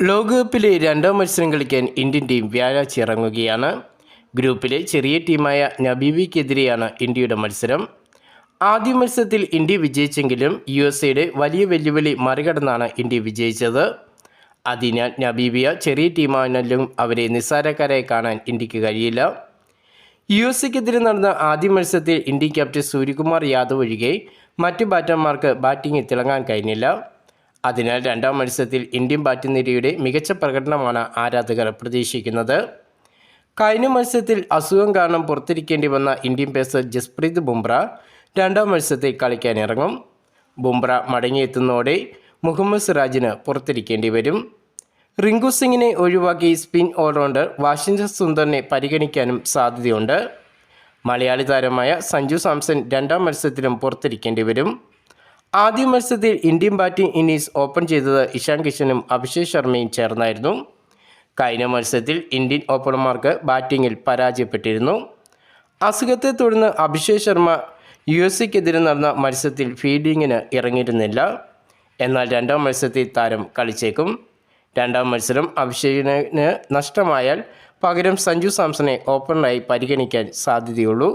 ലോകകപ്പിലെ രണ്ടാം മത്സരം കളിക്കാൻ ഇന്ത്യൻ ടീം വ്യാഴാഴ്ച ഇറങ്ങുകയാണ്. ഗ്രൂപ്പിലെ ചെറിയ ടീമായ നബീബിക്കെതിരെയാണ് ഇന്ത്യയുടെ മത്സരം. ആദ്യ മത്സരത്തിൽ ഇന്ത്യ വിജയിച്ചെങ്കിലും യു എസ് എയുടെ വലിയ വെല്ലുവിളി മറികടന്നാണ് ഇന്ത്യ വിജയിച്ചത്. അതിനാൽ നബീബിയ ചെറിയ ടീമാണെങ്കിലും അവരെ നിസ്സാരക്കാരായി കാണാൻ ഇന്ത്യയ്ക്ക് കഴിയില്ല. യു എസ് എക്കെതിരെ നടന്ന ആദ്യ മത്സരത്തിൽ ഇന്ത്യൻ ക്യാപ്റ്റൻ സൂര്യകുമാർ യാദവ് ഒഴികെ മറ്റു ബാറ്റർമാർക്ക് ബാറ്റിംഗിൽ തിളങ്ങാൻ കഴിഞ്ഞില്ല. അതിനാൽ രണ്ടാം മത്സരത്തിൽ ഇന്ത്യൻ ബാറ്റിംഗ് നിരയുടെ മികച്ച പ്രകടനമാണ് ആരാധകർ പ്രതീക്ഷിക്കുന്നത്. കഴിഞ്ഞ മത്സരത്തിൽ അസുഖം കാരണം പുറത്തിരിക്കേണ്ടി വന്ന ഇന്ത്യൻ പേസർ ജസ്പ്രീത് ബുംറ രണ്ടാം മത്സരത്തിൽ കളിക്കാനിറങ്ങും ബുംറ മടങ്ങിയെത്തുന്നതോടെ മുഹമ്മദ് സിറാജിന് പുറത്തിരിക്കേണ്ടി വരും. റിങ്കു സിംഗിനെ ഒഴിവാക്കി സ്പിൻ ഓൾറൗണ്ടർ വാഷിംഗ്ടൺ സുന്ദറിനെ പരിഗണിക്കാനും സാധ്യതയുണ്ട്. മലയാളി താരമായ സഞ്ജു സാംസൺ രണ്ടാം മത്സരത്തിലും പുറത്തിരിക്കേണ്ടി വരും. ആദ്യ മത്സരത്തിൽ ഇന്ത്യൻ ബാറ്റിംഗ് ഇന്നിങ്സ് ഓപ്പൺ ചെയ്തത് ഇഷാൻ കിഷനും അഭിഷേക് ശർമ്മയും ചേർന്നായിരുന്നു. കഴിഞ്ഞ മത്സരത്തിൽ ഇന്ത്യൻ ഓപ്പണർമാർക്ക് ബാറ്റിങ്ങിൽ പരാജയപ്പെട്ടിരുന്നു. അസുഖത്തെ തുടർന്ന് അഭിഷേക് ശർമ്മ യു എസ് സിക്കെതിരെ നടന്ന മത്സരത്തിൽ ഫീൽഡിങ്ങിന് ഇറങ്ങിയിരുന്നില്ല. എന്നാൽ രണ്ടാം മത്സരത്തിൽ താരം കളിച്ചേക്കും. രണ്ടാം മത്സരം അഭിഷേകിന് നഷ്ടമായാൽ പകരം സഞ്ജു സാംസണെ ഓപ്പണറായി പരിഗണിക്കാൻ സാധ്യതയുള്ളൂ.